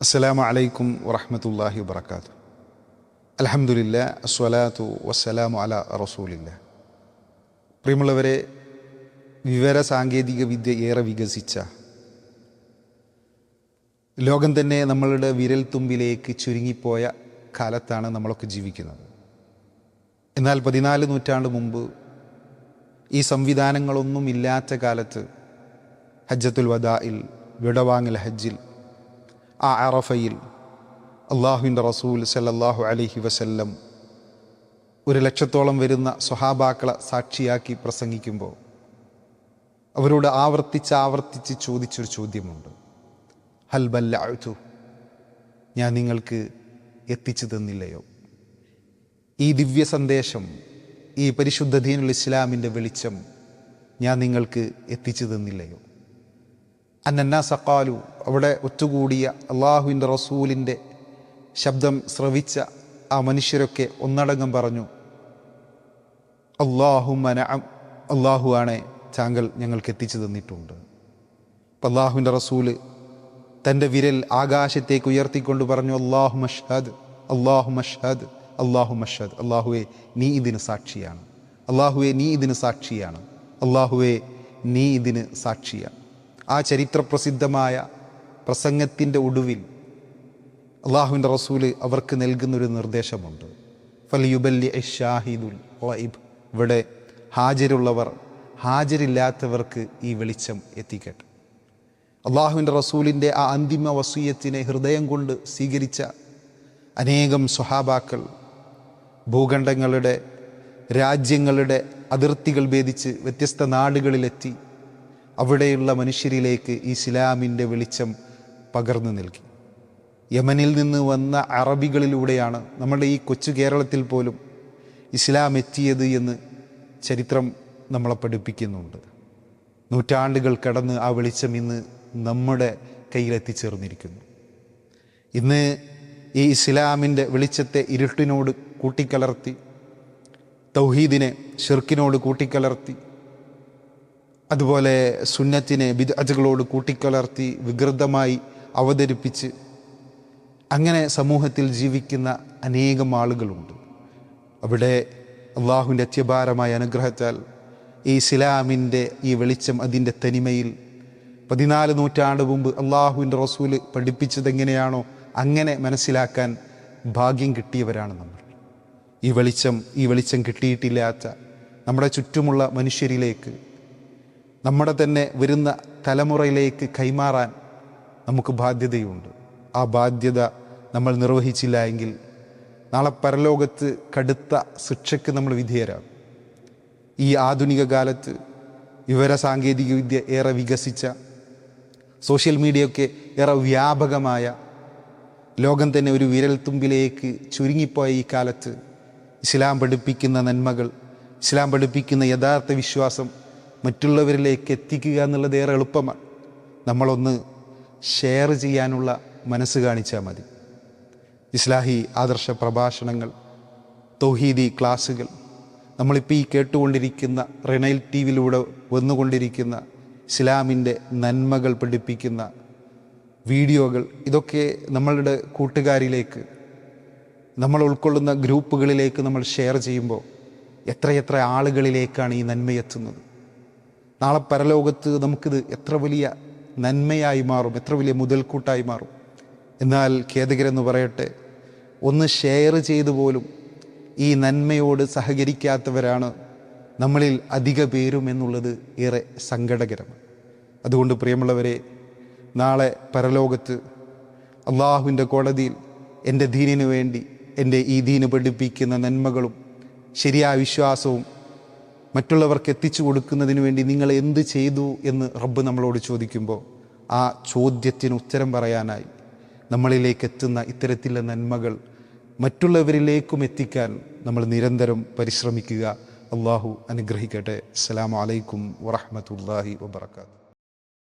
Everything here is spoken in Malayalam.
അസ്സലാമു അലൈക്കും വറഹമത്തല്ലാഹി വബർക്കാത്തു അലഹമുല്ല അസ്വലാത്തു വസ്സലാമു അല റസൂലില്ല. പ്രിയമുള്ളവരെ വിവര സാങ്കേതിക വിദ്യ ഏറെ വികസിച്ച ലോകം തന്നെ നമ്മളുടെ വിരൽ തുമ്പിലേക്ക് ചുരുങ്ങിപ്പോയ കാലത്താണ് നമ്മളൊക്കെ ജീവിക്കുന്നത്. എന്നാൽ പതിനാല് നൂറ്റാണ്ട് മുമ്പ് ഈ സംവിധാനങ്ങളൊന്നും ഇല്ലാത്ത കാലത്ത് ഹജ്ജത്തുൽ വദായിൽ വിടവാങ്ങൽ ഹജ്ജിൽ ആ അറഫയിൽ അള്ളാഹുവിന്റെ റസൂൽ സല്ലാഹു അലഹി വസല്ലം ഒരു ലക്ഷത്തോളം വരുന്ന സ്വഹാബാക്കളെ സാക്ഷിയാക്കി പ്രസംഗിക്കുമ്പോൾ അവരോട് ആവർത്തിച്ച് ആവർത്തിച്ച് ചോദിച്ചൊരു ചോദ്യമുണ്ട്. ഹൽ ബല്ലഅതു ഞാൻ നിങ്ങൾക്ക് എത്തിച്ചു തന്നില്ലയോ? ഈ ദിവ്യ സന്ദേശം ഈ പരിശുദ്ധ ദീനുൽ ഇസ്ലാമിന്റെ വെളിച്ചം ഞാൻ നിങ്ങൾക്ക് എത്തിച്ചു തന്നില്ലയോ? അന്നന്നാ സക്കാലു അവിടെ ഒത്തുകൂടിയ അള്ളാഹുവിന്റെ റസൂലിന്റെ ശബ്ദം ശ്രവിച്ച ആ മനുഷ്യരൊക്കെ ഒന്നടങ്കം പറഞ്ഞു അള്ളാഹു മന അള്ളാഹു ആണെ താങ്കൾ ഞങ്ങൾക്ക് എത്തിച്ചു തന്നിട്ടുണ്ട്. അപ്പം അള്ളാഹുവിന്റെ റസൂൽ തന്റെ വിരൽ ആകാശത്തേക്ക് ഉയർത്തിക്കൊണ്ട് പറഞ്ഞു അള്ളാഹു മഷാദ് അള്ളാഹു മഷാദ് അള്ളാഹു മഷാദ് അള്ളാഹുവെ നീ ഇതിന് സാക്ഷിയാണ് അള്ളാഹുവെ നീ ഇതിന് സാക്ഷിയാണ് അള്ളാഹുവെ നീ ഇതിന് സാക്ഷിയാണ്. ആ ചരിത്രപ്രസിദ്ധമായ പ്രസംഗത്തിന്റെ ഒടുവിൽ അള്ളാഹുവിന്റെ റസൂൽ അവർക്ക് നൽകുന്നൊരു നിർദ്ദേശമുണ്ട്. ഫലിയുബല്ലി ഷാഹിദുൽ വൈബ് ഇവിടെ ഹാജരുള്ളവർ ഹാജരില്ലാത്തവർക്ക് ഈ വെളിച്ചം എത്തിക്കട്ടെ. അള്ളാഹുവിന്റെ റസൂലിന്റെ ആ അന്തിമ വസൂയത്തിനെ ഹൃദയം കൊണ്ട് സ്വീകരിച്ച അനേകം സ്വഹാബാക്കൾ ഭൂഖണ്ഡങ്ങളുടെ രാജ്യങ്ങളുടെ അതിർത്തികൾ ഭേദിച്ച് വ്യത്യസ്ത നാടുകളിലെത്തി അവിടെയുള്ള മനുഷ്യരിലേക്ക് ഇസ്ലാമിന്റെ വെളിച്ചം പകർന്നു നൽകി. യമനിൽ നിന്ന് വന്ന അറബികളിലൂടെയാണ് നമ്മുടെ ഈ കൊച്ചു കേരളത്തിൽ പോലും ഇസ്ലാം എത്തിയത് എന്ന് ചരിത്രം നമ്മളെ പഠിപ്പിക്കുന്നുണ്ട്. നൂറ്റാണ്ടുകൾ കടന്ന് ആ വെളിച്ചം ഇന്ന് നമ്മുടെ കയ്യിലെത്തിച്ചേർന്നിരിക്കുന്നു. ഇന്ന് ഈ ഇസ്ലാമിന്റെ വെളിച്ചത്തെ ഇരുട്ടിനോട് കൂട്ടിക്കലർത്തി തൗഹീദിനെ ഷിർക്കിനോട് കൂട്ടിക്കലർത്തി അതുപോലെ സുന്നത്തിനെ വിദഗ്ധകളോട് കൂട്ടിക്കലർത്തി വികൃതമായി അവതരിപ്പിച്ച് അങ്ങനെ സമൂഹത്തിൽ ജീവിക്കുന്ന അനേകം ആളുകളുണ്ട്. അവിടെ അള്ളാഹുവിന്റെ അത്യഭാരമായ അനുഗ്രഹത്താൽ ഈ ഇസ്ലാമിന്റെ ഈ വെളിച്ചം അതിന്റെ തനിമയിൽ പതിനാല് നൂറ്റാണ്ട് മുമ്പ് അള്ളാഹുവിന്റെ റസൂൽ പഠിപ്പിച്ചതെങ്ങനെയാണോ അങ്ങനെ മനസ്സിലാക്കാൻ ഭാഗ്യം കിട്ടിയവരാണ് നമ്മൾ. ഈ വെളിച്ചം ഈ വെളിച്ചം കിട്ടിയിട്ടില്ലാത്ത നമ്മുടെ ചുറ്റുമുള്ള മനുഷ്യരിലേക്ക് നമ്മുടെ തന്നെ വരുന്ന തലമുറയിലേക്ക് കൈമാറാൻ നമുക്ക് ബാധ്യതയുണ്ട്. ആ ബാധ്യത നമ്മൾ നിർവഹിച്ചില്ല എങ്കിൽ നാളെ പരലോകത്ത് കടുത്ത ശിക്ഷയ്ക്ക് നമ്മൾ വിധേയരാകും. ഈ ആധുനിക കാലത്ത് വിദ്യ ഏറെ വികസിച്ച സോഷ്യൽ മീഡിയയൊക്കെ ഏറെ വ്യാപകമായ ലോകം തന്നെ ഒരു വിരൽത്തുമ്പിലേക്ക് ചുരുങ്ങിപ്പോയ ഈ കാലത്ത് ഇസ്ലാം പഠിപ്പിക്കുന്ന നന്മകൾ ഇസ്ലാം പഠിപ്പിക്കുന്ന യഥാർത്ഥ വിശ്വാസം മറ്റുള്ളവരിലേക്ക് എത്തിക്കുക എന്നുള്ളത് ഏറെ എളുപ്പമാണ്. നമ്മളൊന്ന് ഷെയർ ചെയ്യാനുള്ള മനസ്സ് കാണിച്ചാൽ മതി. ഇസ്ലാഹി ആദർശ പ്രഭാഷണങ്ങൾ തൗഹീദി ക്ലാസ്സുകൾ നമ്മളിപ്പോൾ ഈ കേട്ടുകൊണ്ടിരിക്കുന്ന റിണയിൽ ടി വിയിലൂടെ വന്നുകൊണ്ടിരിക്കുന്ന ഇസ്ലാമിന്റെ നന്മകൾ പഠിപ്പിക്കുന്ന വീഡിയോകൾ ഇതൊക്കെ നമ്മളുടെ കൂട്ടുകാരിലേക്ക് നമ്മൾ ഉൾക്കൊള്ളുന്ന ഗ്രൂപ്പുകളിലേക്ക് നമ്മൾ ഷെയർ ചെയ്യുമ്പോൾ എത്രയെത്ര ആളുകളിലേക്കാണ് ഈ നന്മയെത്തുന്നത്? നാളെ പരലോകത്ത് നമുക്കിത് എത്ര വലിയ നന്മയായി മാറും എത്ര വലിയ മുതൽക്കൂട്ടായി മാറും. എന്നാൽ ഖേദകരെന്ന് പറയട്ടെ ഒന്ന് ഷെയർ ചെയ്തു പോലും ഈ നന്മയോട് സഹകരിക്കാത്തവരാണ് നമ്മളിൽ അധിക പേരും എന്നുള്ളത് ഏറെ സങ്കടകരമാണ്. അതുകൊണ്ട് പ്രിയമുള്ളവരെ നാളെ പരലോകത്ത് അള്ളാഹുവിന്റെ കോടതിയിൽ എന്റെ ദീനിനു വേണ്ടി എന്റെ ഈ ദീന് പഠിപ്പിക്കുന്ന നന്മകളും ശരിയായ വിശ്വാസവും മറ്റുള്ളവർക്ക് എത്തിച്ചു കൊടുക്കുന്നതിന് വേണ്ടി നിങ്ങൾ എന്ത് ചെയ്തു എന്ന് റബ്ബ് നമ്മളോട് ചോദിക്കുമ്പോൾ ആ ചോദ്യത്തിന് ഉത്തരം പറയാനായി നമ്മളിലേക്ക് എത്തുന്ന ഇത്തരത്തിലുള്ള നന്മകൾ മറ്റുള്ളവരിലേക്കും എത്തിക്കാൻ നമ്മൾ നിരന്തരം പരിശ്രമിക്കുക. അള്ളാഹു അനുഗ്രഹിക്കട്ടെ. അസ്സാം വലൈക്കും വറഹമത്തല്ലാഹി വബർക്കാത്തു